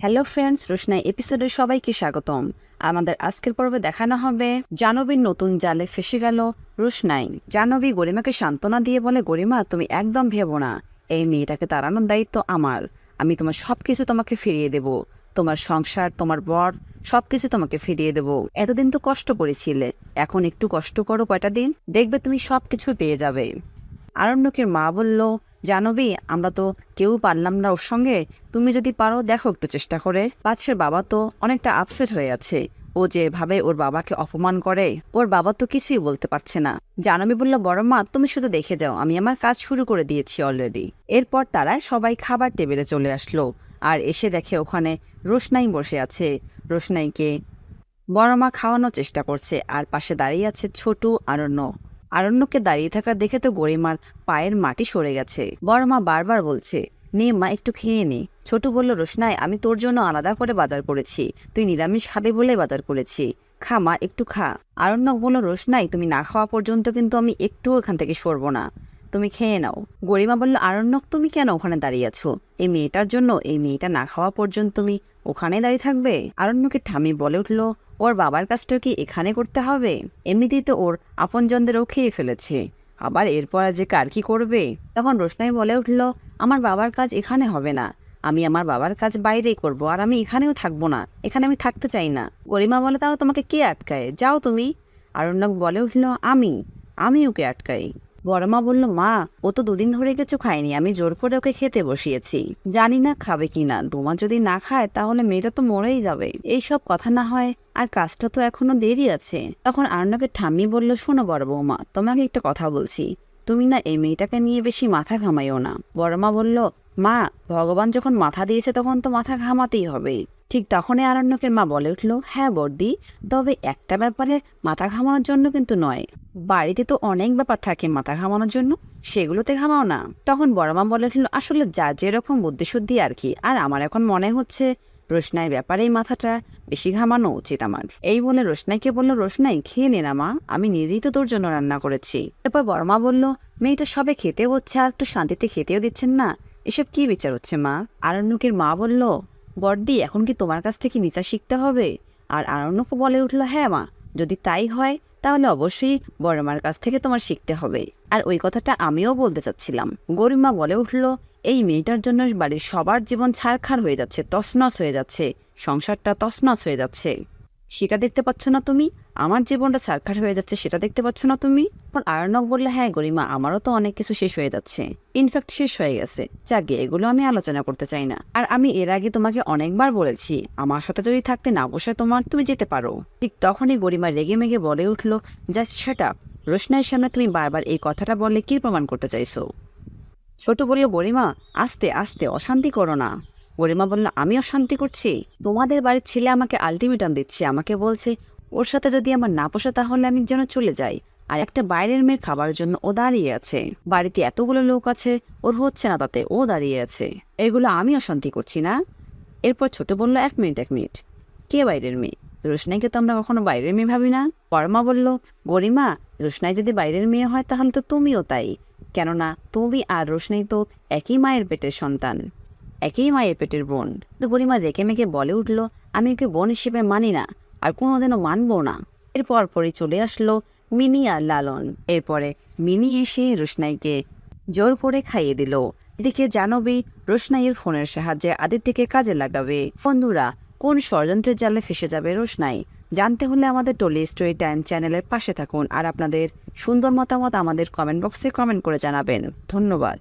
Hello friends রোশনাই এপিসোডে সবাইকে স্বাগতম। আমাদের আজকের পর্বে দেখানো হবে জানবীর নতুন জালে ফেসে গেল রোশনাই। জানবী গরিমাকে সান্ত্বনা দিয়ে বলে, গরিমা, তুমি একদম ভেবো না। এই মেয়েটাকে তাড়ানোর দায়িত্ব আমার। আমি তোমার সব কিছু তোমাকে ফিরিয়ে দেব। তোমার সংসার, তোমার বর সব কিছু তোমাকে ফিরিয়ে দেব। এতদিন তো কষ্ট করেছিলে। এখন একটু কষ্ট করো কয়টা দিন। দেখবে তুমি সব কিছু পেয়ে যাবে। আরণ্যকের মা বলল জানবি, আমরা তো কেউ পারলাম না ওর সঙ্গে। তুমি যদি পারো, দেখো একটু চেষ্টা করে। বাদশের বাবা তো অনেকটা আপসেট হয়ে আছে। ও যেভাবে ওর বাবাকে অপমান করে, ওর বাবা তো কিছুই বলতে পারছে না। জানবি বলল, বড় মা, তুমি শুধু দেখে যাও, আমি আমার কাজ শুরু করে দিয়েছি অলরেডি এরপর তারা সবাই খাবার টেবিলে চলে আসলো আর এসে দেখে ওখানে রোশনাই বসে আছে। রোশনাইকে বড় মা খাওয়ানোর চেষ্টা করছে, আর পাশে দাঁড়িয়ে আছে ছোটু আরণ্য। আরণ্যকে দাঁড়িয়ে থাকা দেখে তো গরিমার পায়ের মাটি সরে গেছে। বড় মা বারবার বলছে, নে মা, একটু খেয়ে নে। ছোট বলল, রোশনাই, আমি তোর জন্য আলাদা করে বাজার করেছি। তুই নিরামিষ খাবে বলে বাজার করেছি। খা মা, একটু খা। আরণ্যক বলল, রোশনাই, তুমি না খাওয়া পর্যন্ত কিন্তু আমি একটু এখান থেকে সরবো না। তুমি খেয়ে নাও। গরিমা বলল, আরণ্যক, তুমি কেন ওখানে দাঁড়িয়ে আছো? এই মেয়েটার জন্য এই মেয়েটা না খাওয়া পর্যন্ত তুমি ওখানে দাঁড়িয়ে থাকবে? আরণ্যকে ঠামি বলে উঠল, ওর বাবার কাজটা কি এখানে করতে হবে? এমনিতেই তো ওর আপনজনদেরও খেয়ে ফেলেছে। আবার এরপর যে কার কি করবে? তখন রোশনাই বলে উঠল, আমার বাবার কাজ এখানে হবে না। আমি আমার বাবার কাজ বাইরেই করব আর আমি এখানেও থাকব না। এখানে আমি থাকতে চাই না। গরিমা বলে, তাহলে তোমাকে কে আটকায়? যাও তুমি। আরণ্যক বলে উঠল, আমি। আমি ওকে আটকাই। বড়মা বলল, মা, ও তো দুদিন ধরে কিছু খায়নি, আমি জোর করে ওকে খেতে বসিয়েছি। জানি না খাবে কি না দুমা যদি না খায় তাহলে মেয়েটা তো মরেই যাবে। এইসব কথা না হয়, আর কাজটা তো এখনও দেরি আছে তখন আর্ণকে ঠাম্মি বলল, শোনো বড় বৌমা, তোমাকে একটা কথা বলছি। তুমি না এই মেয়েটাকে নিয়ে বেশি মাথা ঘামাইও না বড়মা বলল, মা, ভগবান যখন মাথা দিয়েছে তখন তো মাথা ঘামাতেই হবে ঠিক তখনই আরণ্যকের মা বলে উঠল হ্যাঁ বর্দি তবে একটা ব্যাপারে মাথা ঘামানোর জন্য কিন্তু নয়। বাড়িতে তো অনেক ব্যাপার থাকে মাথা ঘামানোর জন্য, সেগুলোতে ঘামাও না। তখন বড়মা বলে উঠল, আসলে যা যেরকম বুদ্ধিশুদ্ধি আর কি। আর আমার এখন মনে হচ্ছে রোশনাইয়ের ব্যাপারে এই মাথাটা বেশি ঘামানো উচিত আমার। এই বলে রোশনাইকে বলল, রোশনাই, খেয়ে নে না মা। আমি নিজেই তো তোর জন্য রান্না করেছি। এরপর বড়মা বলল, মেয়েটা সবে খেতে হচ্ছে, আর একটু শান্তিতে খেতেও দিচ্ছেন না। এসব কি বিচার হচ্ছে মা? আরণ্যকের মা বলল, বড়দি, এখন কি তোমার কাছ থেকে নিচা শিখতে হবে? আর আরণ্যক বলে উঠল হ্যাঁ মা, যদি তাই হয় তাহলে অবশ্যই বড়মার কাছ থেকে তোমার শিখতে হবে। আর ওই কথাটা আমিও বলতে চাচ্ছিলাম। গরিমা বলে উঠল, এই মেয়েটার জন্য বাড়ির সবার জীবন ছাড়খাড় হয়ে যাচ্ছে, তছনছ হয়ে যাচ্ছে। সংসারটা তছনছ হয়ে যাচ্ছে। সেটা দেখতে পাচ্ছ না তুমি? আমার জীবনটা ছাড়খাড় হয়ে যাচ্ছে, সেটা দেখতে পাচ্ছ না তুমি? তখন আরণক বললে হ্যাঁ গরিমা, আমারও তো অনেক কিছু শেষ হয়ে যাচ্ছে। ইনফ্যাক্ট শেষ হয়ে গেছে। যাকে এগুলো আমি আলোচনা করতে চাই না। আর আমি এর আগে তোমাকে অনেকবার বলেছি, আমার সাথে যদি থাকতে না বসে তোমার, তুমি যেতে পারো। ঠিক তখনই গরিমা রেগে মেগে বলে উঠল যা সেটা রোশনাইয়ের সামনে তুমি বারবার এই কথাটা বললে কি প্রমাণ করতে চাইছো? ছোট বলল গরিমা, আস্তে আস্তে, অশান্তি করো না। গরিমা বলল, আমি অশান্তি করছি। তোমাদের বাড়ির ছেলে আমাকে আলটিমেটাম দিচ্ছে। আমাকে বলছে, ওর সাথে যদি আমার না পোষা তাহলে আমি যেন চলে যাই। আর একটা বাইরের মেয়ের খাবার জন্য ও দাঁড়িয়ে আছে। বাড়িতে এতগুলো লোক আছে, ওর হচ্ছে না তাতে ও দাঁড়িয়ে আছে। এগুলো আমি অশান্তি করছি না? এরপর ছোট বলল, এক মিনিট এক মিনিট। কে বাইরের মেয়ে? রোশনাইকে তো আমরা কখনো বাইরের মেয়ে ভাবি না। পরমা বলল, গরিমা, রোশনাই যদি বাইরের মেয়ে হয় তাহলে তো তুমিও তাই। কেননা, তুমি আর রোশনাই তো একই মায়ের পেটের সন্তান। একই মায়ের পেটের বোন। তো গরিমা রেখে মেখে বলে উঠল, আমি ওকে বোন হিসেবে মানি না, আর কোনোদিনও মানবো না। এরপর পরে চলে আসলো মিনি আর লালন। এরপরে মিনি এসে রোশনাইকে জোর করে খাইয়ে দিল। এদিকে জানবি রোশনাইয়ের ফোনের সাহায্যে আদিত্যকে কাজে লাগাবে। বন্ধুরা, কোন ষড়যন্ত্রের জালে ফেসে যাবে রোশনাই? জানতে হলে আমাদের টলি স্টোরি টাইম চ্যানেলের পাশে থাকুন, আর আপনাদের সুন্দর মতামত আমাদের কমেন্ট বক্সে কমেন্ট করে জানাবেন। ধন্যবাদ।